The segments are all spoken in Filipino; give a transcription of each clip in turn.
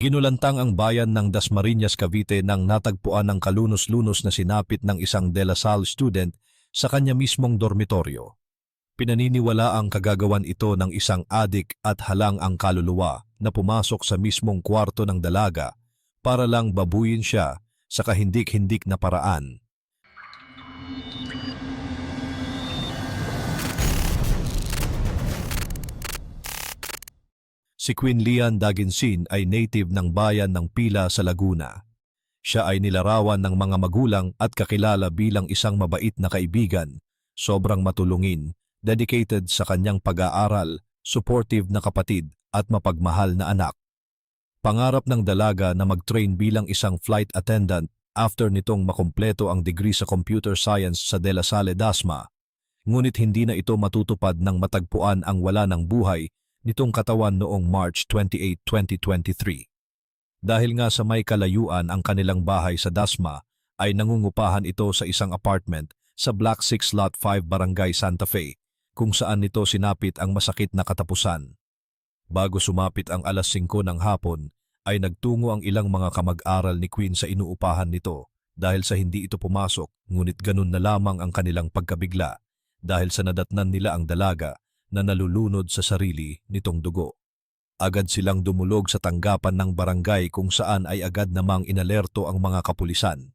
Ginulantang ang bayan ng Dasmariñas, Cavite nang natagpuan ng kalunos-lunos na sinapit ng isang De La Salle student sa kanya mismong dormitoryo. Pinaniniwala ang kagagawan ito ng isang adik at halang ang kaluluwa na pumasok sa mismong kwarto ng dalaga para lang babuyin siya sa kahindik-hindik na paraan. Si Queen Lian Daginsin ay native ng bayan ng Pila sa Laguna. Siya ay nilarawan ng mga magulang at kakilala bilang isang mabait na kaibigan, sobrang matulungin, dedicated sa kanyang pag-aaral, supportive na kapatid at mapagmahal na anak. Pangarap ng dalaga na mag-train bilang isang flight attendant after nitong makumpleto ang degree sa computer science sa De La Salle Dasma, ngunit hindi na ito matutupad nang matagpuan ang wala ng buhay nitong katawan noong March 28, 2023. Dahil nga sa may kalayuan ang kanilang bahay sa Dasma, ay nangungupahan ito sa isang apartment sa Block 6 Lot 5 Barangay Santa Fe, kung saan nito sinapit ang masakit na katapusan. Bago sumapit ang alas 5 ng hapon, ay nagtungo ang ilang mga kamag-aral ni Queen sa inuupahan nito dahil sa hindi ito pumasok ngunit ganun na lamang ang kanilang pagkabigla dahil sa nadatnan nila ang dalaga na nalulunod sa sarili nitong dugo. Agad silang dumulog sa tanggapan ng barangay kung saan ay agad namang inalerto ang mga kapulisan.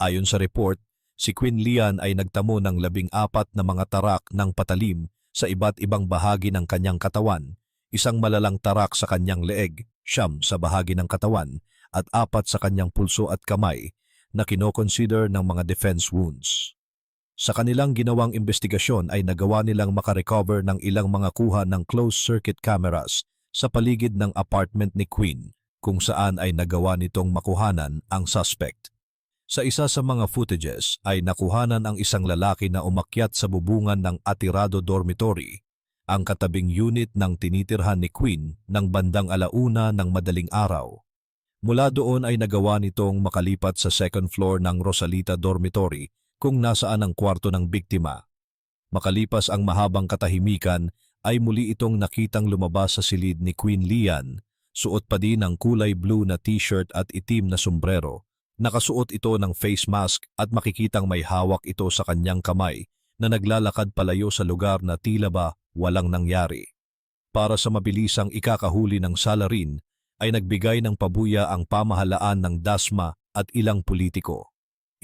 Ayon sa report, si Queen Lian ay nagtamo ng labing apat na mga tarak ng patalim sa iba't ibang bahagi ng kanyang katawan, isang malalang tarak sa kanyang leeg, siyam sa bahagi ng katawan, at apat sa kanyang pulso at kamay na kinoconsider ng mga defense wounds. Sa kanilang ginawang investigasyon ay nagawa nilang makarecover ng ilang mga kuha ng closed-circuit cameras sa paligid ng apartment ni Queen kung saan ay nagawa nitong makuhanan ang suspect. Sa isa sa mga footages ay nakuhanan ang isang lalaki na umakyat sa bubungan ng Atirado Dormitory, ang katabing unit ng tinitirhan ni Queen ng bandang alauna ng madaling araw. Mula doon ay nagawa nitong makalipat sa second floor ng Rosalita Dormitory kung nasaan ang kwarto ng biktima. Makalipas ang mahabang katahimikan ay muli itong nakitang lumabas sa silid ni Queen Lian, suot pa din ang kulay blue na t-shirt at itim na sombrero. Nakasuot ito ng face mask at makikitang may hawak ito sa kanyang kamay na naglalakad palayo sa lugar na tila ba walang nangyari. Para sa mabilisang ikakahuli ng salarin ay nagbigay ng pabuya ang pamahalaan ng DASMA at ilang politiko.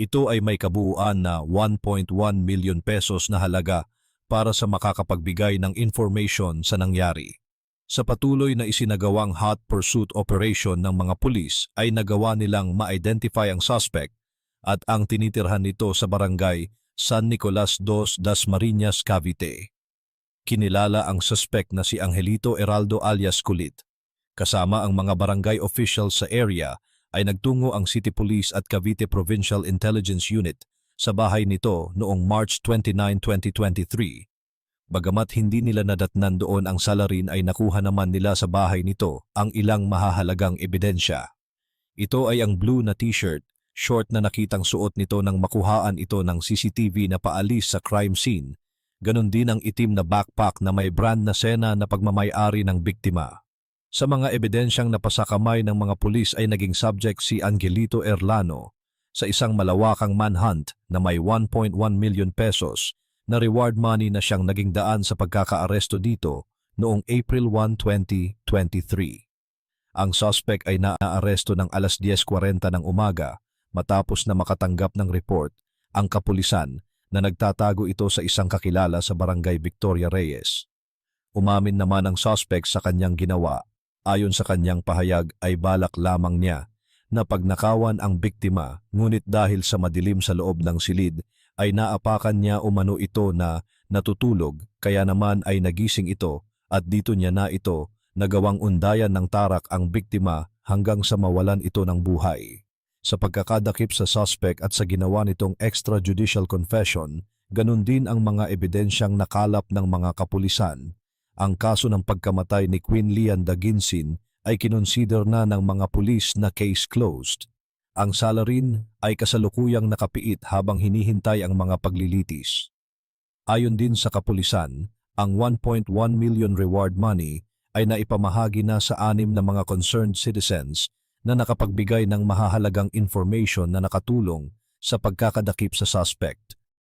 Ito ay may kabuuan na 1.1 milyon pesos na halaga para sa makakapagbigay ng information sa nangyari. Sa patuloy na isinagawang hot pursuit operation ng mga pulis ay nagawa nilang ma-identify ang suspect at ang tinitirhan nito sa barangay San Nicolas dos Dasmariñas, Cavite. Kinilala ang suspect na si Angelito Heraldo alias Kulit. Kasama ang mga barangay officials sa area ay nagtungo ang City Police at Cavite Provincial Intelligence Unit sa bahay nito noong March 29, 2023. Bagamat hindi nila nadatnan doon ang salarin ay nakuha naman nila sa bahay nito ang ilang mahahalagang ebidensya. Ito ay ang blue na t-shirt, short na nakitang suot nito nang makuhaan ito ng CCTV na paalis sa crime scene. Ganon din ang itim na backpack na may brand na sena na pagmamayari ng biktima. Sa mga ebidensyang napasakamay ng mga pulis ay naging subject si Angelito Erlano sa isang malawakang manhunt na may 1.1 million pesos na reward money na siyang naging daan sa pagkakaaresto dito noong April 1, 2023. Ang suspect ay naaaresto ng alas 10.40 ng umaga matapos na makatanggap ng report ang kapulisan na nagtatago ito sa isang kakilala sa barangay Victoria Reyes. Umamin naman ang suspect sa kanyang ginawa. Ayon sa kanyang pahayag ay balak lamang niya na pagnakawan ang biktima ngunit dahil sa madilim sa loob ng silid ay naapakan niya umano ito na natutulog kaya naman ay nagising ito at dito niya na ito nagawang undayan ng tarak ang biktima hanggang sa mawalan ito ng buhay. Sa pagkakadakip sa suspect at sa ginawa nitong extrajudicial confession, ganun din ang mga ebidensyang nakalap ng mga kapulisan. Ang kaso ng pagkamatay ni Queen Lian Daginsin ay kinonsider na ng mga pulis na case closed. Ang salarin ay kasalukuyang nakapiit habang hinihintay ang mga paglilitis. Ayon din sa kapulisan, ang 1.1 million reward money ay naipamahagi na sa anim na mga concerned citizens na nakapagbigay ng mahahalagang information na nakatulong sa pagkakadakip sa suspect.